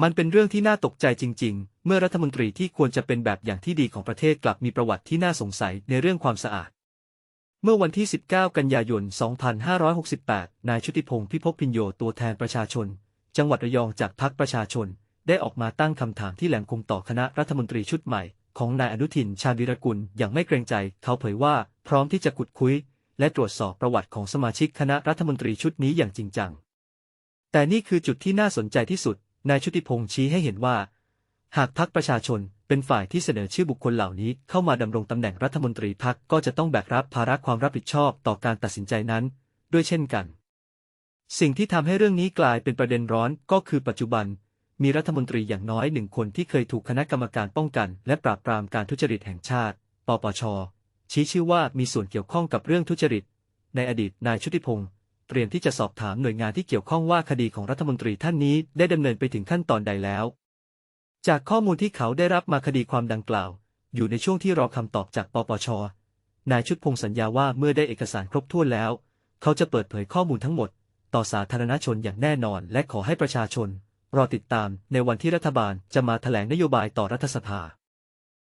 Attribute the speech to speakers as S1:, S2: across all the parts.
S1: มันเป็นเรื่องที่น่าตกใจจริง ๆ เมื่อรัฐมนตรีที่ควรจะเป็นแบบอย่างที่ดีของประเทศกลับมีประวัติที่น่าสงสัยในเรื่องความสะอาด เมื่อวันที่ 19 กันยายน 2568 นายชุติพงศ์พิภพพินโยตัวแทนประชาชน จังหวัดระยองจากพรรคประชาชน ได้ออกมาตั้งคำถามที่แหลมคมต่อคณะรัฐมนตรีชุดใหม่ ของนายอนุทินชาญวิรกุลอย่างไม่เกรงใจ เขาเผยว่าพร้อมที่จะขุดคุย และตรวจสอบประวัติของสมาชิกคณะรัฐมนตรีชุดนี้อย่างจริงจัง แต่นี่คือจุดที่น่าสนใจที่สุด นายชุติพงศ์ชี้ให้เห็นว่า หากพักประชาชนเป็นฝ่ายที่เสนอชื่อบุคคลเหล่านี้เข้ามาดำรงตำแหน่งรัฐมนตรีพักก็จะต้องแบกรับภาระความรับผิดชอบต่อการตัดสินใจนั้น ด้วยเช่นกัน สิ่งที่ทำให้เรื่องนี้กลายเป็นประเด็นร้อนก็คือปัจจุบัน มีรัฐมนตรีอย่างน้อยหนึ่งคนที่เคยถูกคณะกรรมการป้องกัน และปราบปรามการทุจริตแห่งชาติ ปปช ชี้ชื่อว่ามีส่วนเกี่ยวข้องกับเรื่องทุจริต ในอดีตนายชุติพงศ์ เรียมที่จะสอบถามหน่วยงานที่เกี่ยวข้องว่าคดีของรัฐมนตรีท่านนี้ได้ดำเนินไปถึงขั้นตอนใดแล้ว จากข้อมูลที่เขาได้รับมาคดีความดังกล่าว อยู่ในช่วงที่รอคำตอบจากปปช นายชุดพงศ์สัญญาว่าเมื่อได้เอกสารครบถ้วนแล้ว เขาจะเปิดเผยข้อมูลทั้งหมด ต่อสาธารณชนอย่างแน่นอน และขอให้ประชาชน รอติดตามในวันที่รัฐบาลจะมาแถลงนโยบายต่อรัฐสภา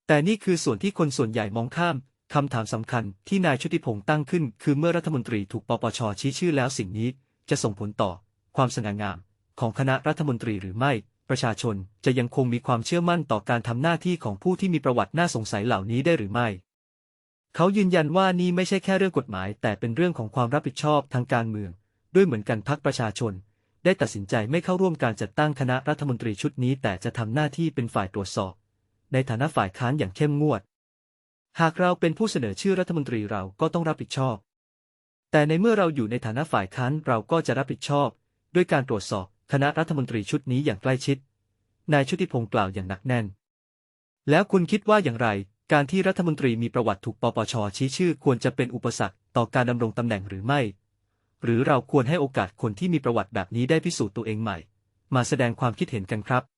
S1: แต่นี่คือส่วนที่คนส่วนใหญ่มองข้าม คำถามสำคัญที่นายชุติพงศ์ตั้งขึ้น คือเมื่อรัฐมนตรีถูกปปชชี้ชื่อแล้วสิ่งนี้ จะส่งผลต่อ ความสง่างาม ของคณะรัฐมนตรีหรือไม่ ประชาชนจะยังคงมีความเชื่อมั่นต่อการทำหน้าที่ของผู้ที่มีประวัติน่าสงสัยเหล่านี้ได้หรือไม่ เขายืนยันว่านี่ไม่ใช่แค่เรื่องกฎหมาย แต่เป็นเรื่องของความรับผิดชอบทางการเมือง ด้วยเหมือนกันพักประชาชน ได้ตัดสินใจไม่เข้าร่วมการจัดตั้งคณะรัฐมนตรีชุดนี้ แต่จะทำหน้าที่เป็นฝ่ายตรวจสอบ ในฐานะฝ่ายค้านอย่างเข้มงวด หากเราเป็นผู้เสนอชื่อรัฐมนตรีเราก็ต้องรับผิดชอบ แต่ในเมื่อเราอยู่ในฐานะฝ่ายค้านเราก็จะรับผิดชอบ ด้วยการตรวจสอบคณะรัฐมนตรีชุดนี้อย่างใกล้ชิด นายชุติพงศ์กล่าวอย่างหนักแน่น แล้วคุณคิดว่าอย่างไร การที่รัฐมนตรีมีประวัติถูกปปชชี้ชื่อควรจะเป็นอุปสรรคต่อการดำรงตำแหน่งหรือไม่ หรือเราควรให้โอกาสคนที่มีประวัติแบบนี้ได้พิสูจน์ตัวเองใหม่ มาแสดงความคิดเห็นกันครับ